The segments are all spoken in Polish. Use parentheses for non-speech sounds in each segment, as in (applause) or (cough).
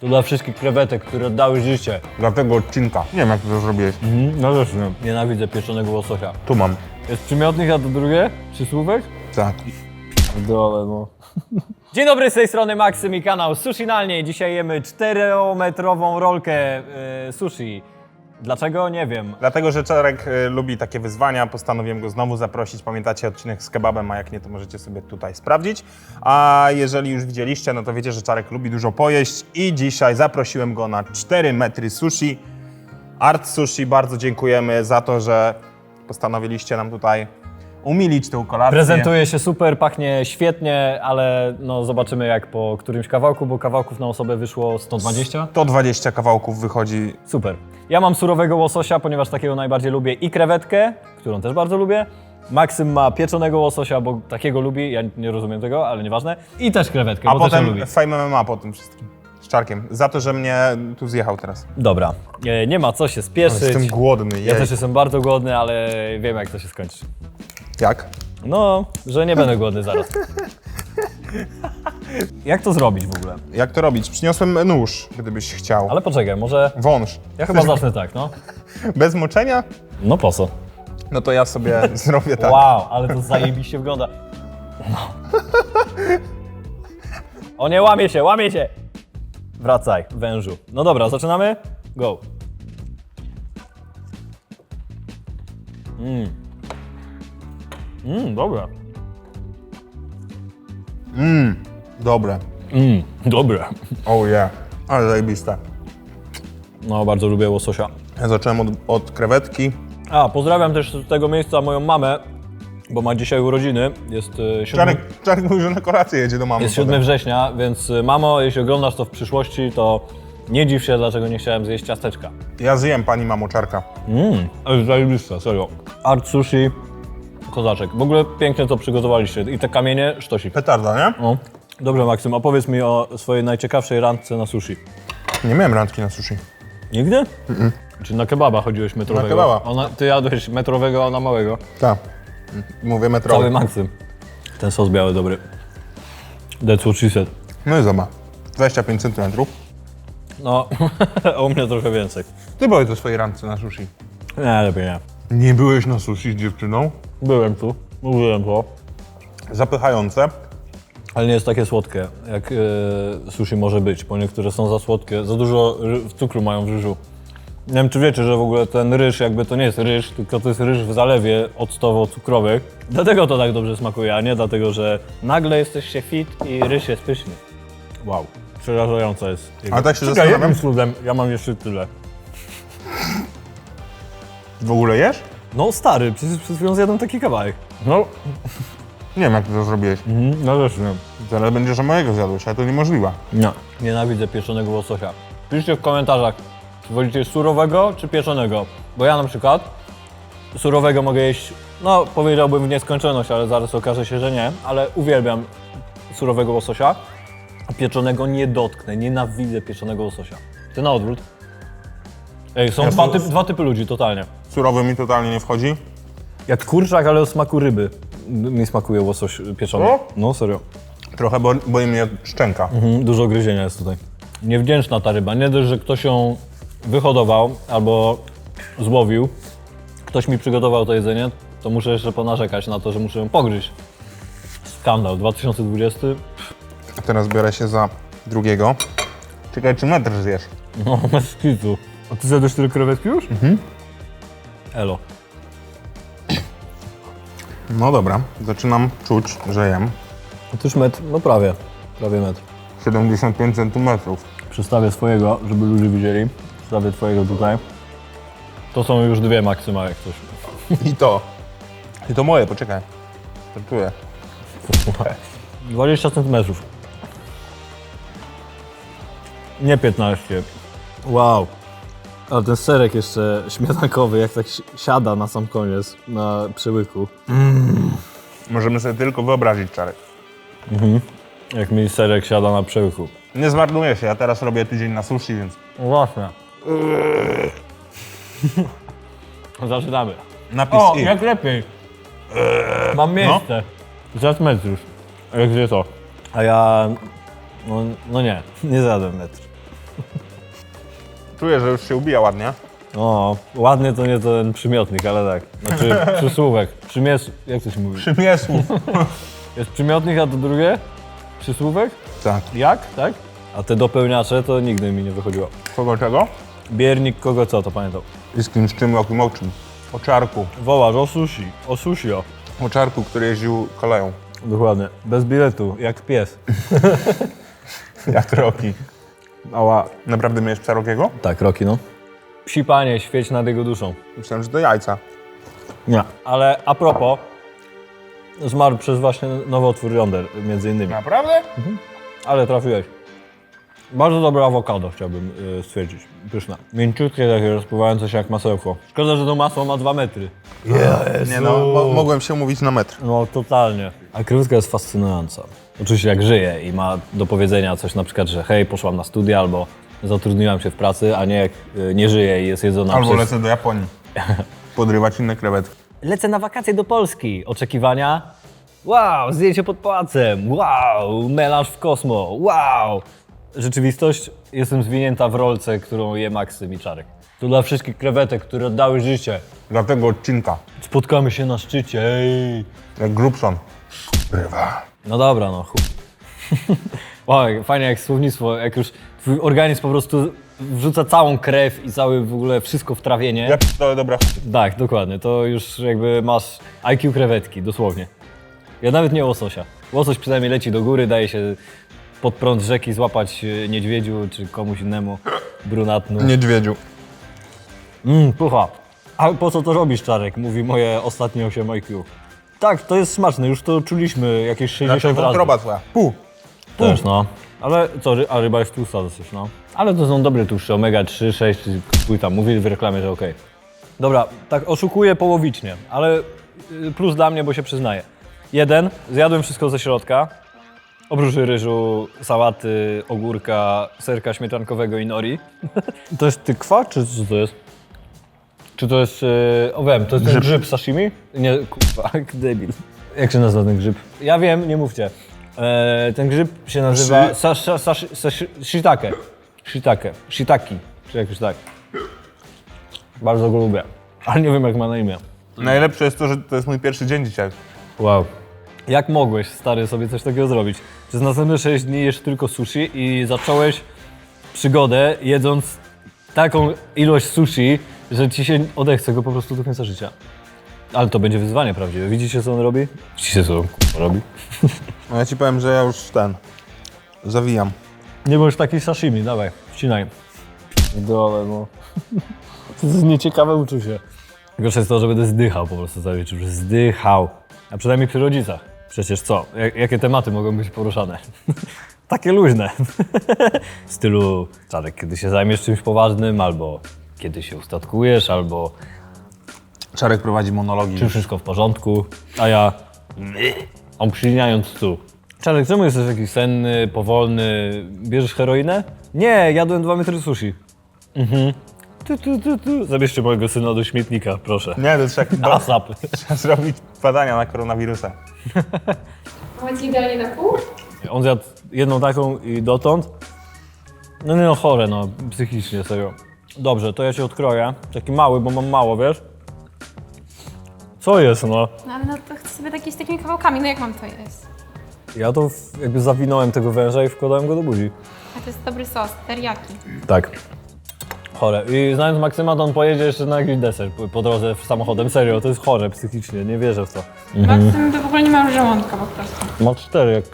To dla wszystkich krewetek, które oddały życie. Dla tego odcinka. Nie wiem, jak ty to zrobiłeś. No też nie. Nienawidzę pieczonego łososia. Tu mam. Jest przymiotnik, a to drugie? Przysłówek? Tak. Dole, no. (laughs) Dzień dobry, z tej strony Maksym i kanał Sushinalnie. Dzisiaj jemy 4-metrową rolkę e, sushi. Dlaczego? Nie wiem. Dlatego, że Czarek y, lubi takie wyzwania, postanowiłem go znowu zaprosić. Pamiętacie odcinek z kebabem, a jak nie, to możecie sobie tutaj sprawdzić. A jeżeli już widzieliście, no to wiecie, że Czarek lubi dużo pojeść i dzisiaj zaprosiłem go na 4 metry sushi. Art Sushi, bardzo dziękujemy za to, że postanowiliście nam tutaj umilić tę kolację. Prezentuje się super, pachnie świetnie, ale no zobaczymy jak po którymś kawałku, bo kawałków na osobę wyszło 120. 120 kawałków wychodzi. Super. Ja mam surowego łososia, ponieważ takiego najbardziej lubię i krewetkę, którą też bardzo lubię. Maksym ma pieczonego łososia, bo takiego lubi, ja nie rozumiem tego, ale nieważne. I też krewetkę, A bo też ją potem. Fame MMA po tym wszystkim. Z Czarkiem. Za to, że mnie tu zjechał teraz. Dobra, e, nie ma co się spieszyć. Jestem głodny. Ja jej. też jestem bardzo głodny, ale wiem jak to się skończy. Jak? No, że nie będę głodny zaraz. (laughs) Jak to zrobić w ogóle? Jak to robić? Przyniosłem nóż, gdybyś chciał. Ale poczekaj, może Wąż. ja chyba zacznę tak, no. (laughs) Bez moczenia? No po co? No to ja sobie (laughs) zrobię tak. Wow, ale to zajebiście wygląda. No. O nie, łamie się, łamie się! Wracaj, wężu. No dobra, zaczynamy? Go. Mmm. Mmm, dobra. Dobre. Mmm, dobre. Oh yeah. Ale zajebiste. No, bardzo lubię łososia. Ja zacząłem od, od krewetki. A, pozdrawiam też z tego miejsca moją mamę, bo ma dzisiaj urodziny. Jest e, 7, Czarek, Czarek mówi, że na kolację jedzie do mamy. jest potem. 7 września, więc e, mamo, jeśli oglądasz to w przyszłości, to nie dziw się, dlaczego nie chciałem zjeść ciasteczka. Ja zjem pani mamo Czarka. Mmm, ale zajebiste, serio. Art sushi, kozaczek. W ogóle pięknie to przygotowaliście. I te kamienie, sztosik. Petarda, nie? No. Dobrze, Maksym, opowiedz mi o swojej najciekawszej randce na sushi. Nie miałem randki na sushi. Nigdy? Czy na kebaba chodziłeś metrowego? kebaba. Ona, ty jadłeś metrowego, a ona małego. Tak. Mówię metrowy. Cały Maksym. Ten sos biały dobry. That's what she said. No i zobacz. 25 cm. No, (laughs) a u mnie trochę więcej. Ty byłeś do swojej randce na sushi. Nie, lepiej nie. Nie byłeś na sushi z dziewczyną? Byłem tu, mówiłem to. Zapychające. Ale nie jest takie słodkie, jak e, sushi może być, bo niektóre są za słodkie. Za dużo ry- cukru mają w ryżu. Nie wiem, czy wiecie, że w ogóle ten ryż jakby to nie jest ryż, tylko to jest ryż w zalewie octowo-cukrowych. Dlatego to tak dobrze smakuje, a nie dlatego, że nagle jesteście fit i ryż jest pyszny. Wow, przerażająca jest. jego- Ale tak się Czekaj, zastanawiam- cudem? Ja mam jeszcze tyle. W ogóle jesz? No stary, przecież przed chwilą zjadłem taki kawałek. No, Nie wiem, jak ty to zrobiłeś. no też nie. Zaraz będziesz że mojego zjadłeś, ale to niemożliwe. Nie. Nienawidzę pieczonego łososia. Piszcie w komentarzach, czy wolicie surowego, czy pieczonego. Bo ja na przykład surowego mogę jeść, no powiedziałbym w nieskończoność, ale zaraz okaże się, że nie. Ale uwielbiam surowego łososia, a pieczonego nie dotknę. Nienawidzę pieczonego łososia. Ty na odwrót. Ej, są Ja dwa, typ, dwa typy ludzi, totalnie. Surowy mi totalnie nie wchodzi. Jak kurczak, ale o smaku ryby. Mi smakuje łosoś pieczony. No? No serio. Trochę bo, boi mnie szczęka. Mhm, dużo gryzienia jest tutaj. Niewdzięczna ta ryba. Nie dość, że ktoś ją wyhodował albo złowił, ktoś mi przygotował to jedzenie, to muszę jeszcze ponarzekać na to, że muszę ją pogryźć. Skandal. 2020. A Teraz biorę się za drugiego. Czekaj, czy metr zjesz? No, (laughs) bez kitu. A ty zjadłeś tyle krewetki już? Mhm. Elo. No dobra, zaczynam czuć, że jem. To już metr, no prawie. Prawie metr. 75 cm. Przystawię swojego, żeby ludzie widzieli. Przystawię twojego tutaj. To są już dwie maksyma, jak coś. I to. I to moje, poczekaj. To czuję. 20 centymetrów. Nie 15. Wow. A ten serek jeszcze śmietankowy, jak tak si- siada na sam koniec, na przełyku. Możemy sobie tylko wyobrazić, Czarek. Jak mi serek siada na przełyku. Nie zmarnuję się, ja teraz robię tydzień na sushi, więc No właśnie. (laughs) Zaczynamy. napis O, i. jak lepiej. Mam miejsce. Za metrów. Jak wie to. A ja No, no nie, (laughs) nie zjadłem metr. Czuję, że już się ubija ładnie. O, ładnie to nie ten przymiotnik, ale tak. Znaczy (laughs) przysłówek. Przymies... Jak to się mówi? Przymiesłów. (laughs) Jest przymiotnik, a to drugie? Przysłówek? tak. Jak? Tak? A te dopełniacze to nigdy mi nie wychodziło. Kogo czego? Biernik kogo co, to pamiętam. I z kimś czym, jakim o czym? O czarku. Wołaż o sushi. O sushi, o. O czarku, który jeździł koleją. Dokładnie. Bez biletu, jak pies. (laughs) Jak roki. Ała. Naprawdę miałeś psa Rokiego? Tak, Roki, no. Psi panie, świeć nad jego duszą. Myślałem, że to jajca. Nie. Ale a propos, zmarł przez właśnie nowotwór jąder, między innymi. Naprawdę? Ale trafiłeś. Bardzo dobre awokado, chciałbym y, stwierdzić. Pyszne. Mięciutkie, takie rozpływające się jak masełko. Szkoda, że to masło ma dwa metry. Nie no, mo- mogłem się umówić na metr. No, totalnie. A krywka jest fascynująca. Oczywiście jak żyje i ma do powiedzenia coś na przykład, że hej, poszłam na studia albo zatrudniłam się w pracy, a nie jak y, nie żyje i jest jedzona Albo przez... lecę do Japonii. (laughs) Podrywać inne krewetki. Lecę na wakacje do Polski. Oczekiwania? Wow, zdjęcie pod pałacem. Wow, melanż w kosmo. Wow. Rzeczywistość? Jestem zwinięta w rolce, którą je Maksym i Czarek. To dla wszystkich krewetek, które oddały życie. Dla tego odcinka. Spotkamy się na szczycie. Ej. Jak Grubson. Brywa. No dobra, no chuj. (laughs) wow, jak- fajnie jak słownictwo, jak już twój organizm po prostu wrzuca całą krew i cały w ogóle wszystko w trawienie. Ja p***dolę dobra. Tak, dokładnie. To już jakby masz IQ krewetki, dosłownie. Ja nawet nie łososia. Łosoś przynajmniej leci do góry, daje się pod prąd rzeki złapać e, niedźwiedziu czy komuś innemu brunatnu. Niedźwiedziu. Mmm, pucha. A po co to robisz, Czarek? Mówi moje ostatnie 8 IQ. Tak, to jest smaczne, już to czuliśmy jakieś 60 Znaczy razy. wątroba twoja. Pół. Też, no. Ale co, ry- a ryba jest tłusta dosyć, no. Ale to są dobre tłuszcze, omega 3, 6, chuj tam, mówili w reklamie, że okej. Dobra, tak oszukuję połowicznie, ale y, plus dla mnie, bo się przyznaję. Jeden, zjadłem wszystko ze środka, oprócz ryżu, sałaty, ogórka, serka śmietankowego i nori. (laughs) to jest tykwa, czy co to jest? Czy to jest, yy, o wiem, to jest ten grzyb sashimi? Nie, kurwa, (laughs) debil. Jak się nazywa ten grzyb? Ja wiem, nie mówcie. E, ten grzyb się nazywa Shi- sa, sa, sa, sa, shiitake. Shiitake. Shiitaki, czy jakoś tak. Bardzo go lubię, ale nie wiem jak ma na imię. Najlepsze jest to, że to jest mój pierwszy dzień dzisiaj. Wow. Jak mogłeś, stary, sobie coś takiego zrobić? Przez następne 6 dni jesz tylko sushi i zacząłeś przygodę jedząc taką ilość sushi, że ci się odechce go po prostu do końca życia. Ale to będzie wyzwanie prawdziwe. Widzicie, co on robi? Widzicie, co on kurwa, robi? No ja ci powiem, że ja już ten... Zawijam. Nie bądź taki sashimi, dawaj, wcinaj. Dole, no. (laughs) To jest nieciekawe uczucie. Gorsze jest to, że będę zdychał po prostu cały wieczór, zdychał. A przynajmniej przy rodzicach. Przecież co? Jak, jakie tematy mogą być poruszane? (laughs) Takie luźne. w stylu, Czarek, kiedy się zajmiesz czymś poważnym, albo kiedy się ustatkujesz, albo Czarek prowadzi monologi. czy wszystko w porządku, a ja obśliniając tu. Czarek, czemu jesteś taki senny, powolny? Bierzesz heroinę? Nie, jadłem dwa metry sushi. Mhm. Tu, tu, tu, tu. Zabierzcie mojego syna do śmietnika, proszę. Nie, to trzeba, bo, ASAP. (laughs) trzeba zrobić badania na koronawirusa. Macie idealnie na pół? On zjadł jedną taką i dotąd. No nie no, chore no, psychicznie, serio. Dobrze, to ja cię odkroję. Taki mały, bo mam mało, wiesz? Co jest, no? No ale no to chcę sobie takimi kawałkami, no jak mam to jeść? Ja to w- jakby zawinąłem tego węża i wkładałem go do buzi. A to jest dobry sos, teriyaki. Tak. Chore. I znając Maksyma, to on pojedzie jeszcze na jakiś deser po- po drodze samochodem. Serio, to jest chore psychicznie, nie wierzę w to. Maksym to w ogóle nie ma już żołądka po prostu. Ma cztery, jak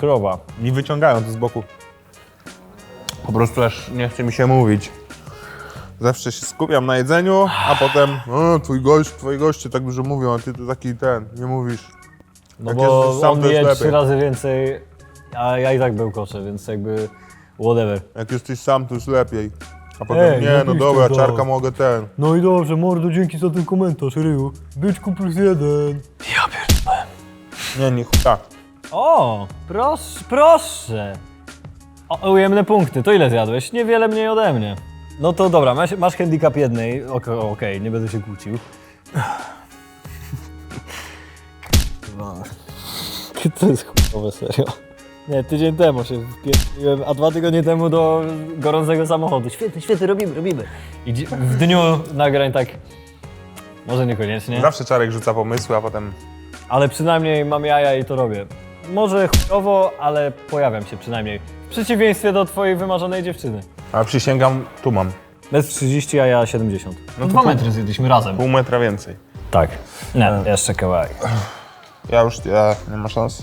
krowa. Mi wyciągają to z boku. Po prostu aż nie chce mi się mówić. Zawsze się skupiam na jedzeniu, a potem o, twój gość, twoi goście tak dużo mówią, a ty to taki ten, nie mówisz. No Jak bo jesteś sam, on to jest je lepiej. trzy razy więcej, a ja i tak bełkoczę, więc jakby whatever. Jak jesteś sam, to już lepiej. A potem Ej, nie, no napisz dobra, to. czarka mogę ten. No i dobrze, mordo, dzięki za ten komentarz, Ryu. Byczku plus jeden. Ja. Nie, nie chuta. O, proszę, proszę. O, ujemne punkty, to ile zjadłeś? Niewiele mniej ode mnie. No to dobra, masz, masz handicap jednej, okej, okej, nie będę się kłócił. (laughs) To jest chujowe, serio. Nie, tydzień temu się wpierdoliłem, a dwa tygodnie temu do gorącego samochodu. Świetnie, świetnie, robimy, robimy. I dzi- w dniu nagrań tak, może niekoniecznie, Zawsze Czarek rzuca pomysły, a potem ale przynajmniej mam jaja i to robię. Może chujowo, ale pojawiam się przynajmniej. W przeciwieństwie do twojej wymarzonej dziewczyny. A przysięgam, tu mam. Bez 30, a ja 70. No dwa metry zjedliśmy razem. Pół metra więcej. Tak. Nie, jeszcze kawałek. Ja już, ja, nie ma szans.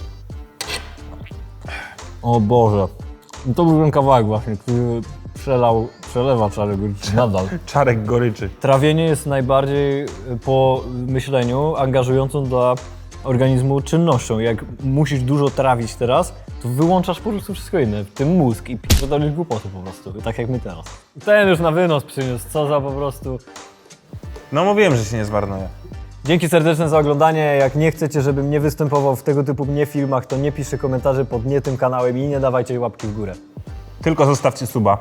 O Boże. No to był ten kawałek właśnie, który przelał, przelewa czarego nadal. (laughs) Czarek goryczy. Trawienie jest najbardziej y, po myśleniu angażującą dla organizmu czynnością. Jak musisz dużo trawić teraz, to wyłączasz po prostu wszystko inne, w tym mózg i pierdolisz głupoty po prostu, tak jak my teraz. Ten już na wynos przyniósł, co za po prostu... No mówiłem, że się nie zmarnuje. Dzięki serdeczne za oglądanie. Jak nie chcecie, żebym nie występował w tego typu nie filmach, to nie piszcie komentarzy pod nie tym kanałem i nie dawajcie łapki w górę. Tylko zostawcie suba.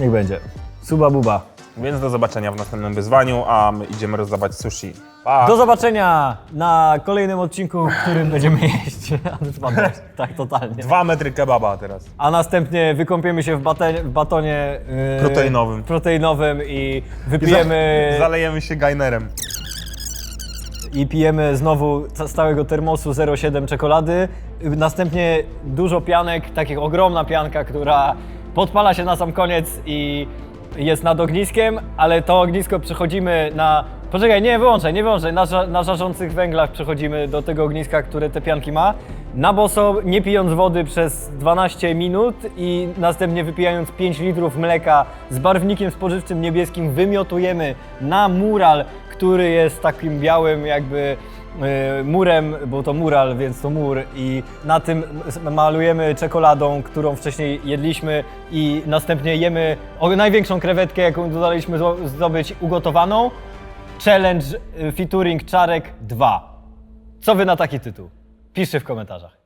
Niech będzie. Suba buba. Więc do zobaczenia w następnym wyzwaniu, a my idziemy rozdawać sushi. Pa! Do zobaczenia na kolejnym odcinku, w którym będziemy jeść. (laughs) tak, totalnie. Dwa metry kebaba teraz. A następnie wykąpiemy się w, bate, w batonie yy, Proteinowym. proteinowym i wypijemy Zalejemy się gainerem. i pijemy znowu z całego termosu 0,7 czekolady. Następnie dużo pianek, takich ogromna pianka, która podpala się na sam koniec i jest nad ogniskiem, ale to ognisko przechodzimy na... Poczekaj, nie wyłączaj, nie wyłączaj. Na, ża- na żarzących węglach przechodzimy do tego ogniska, które te pianki ma. Na boso, nie pijąc wody przez 12 minut i następnie wypijając 5 litrów mleka z barwnikiem spożywczym niebieskim wymiotujemy na mural, który jest takim białym jakby y, murem, bo to mural, więc to mur i na tym malujemy czekoladą, którą wcześniej jedliśmy i następnie jemy największą krewetkę, jaką dodaliśmy zdo- zdobyć ugotowaną. Challenge y, featuring Czarek 2. Co wy na taki tytuł? Piszcie w komentarzach.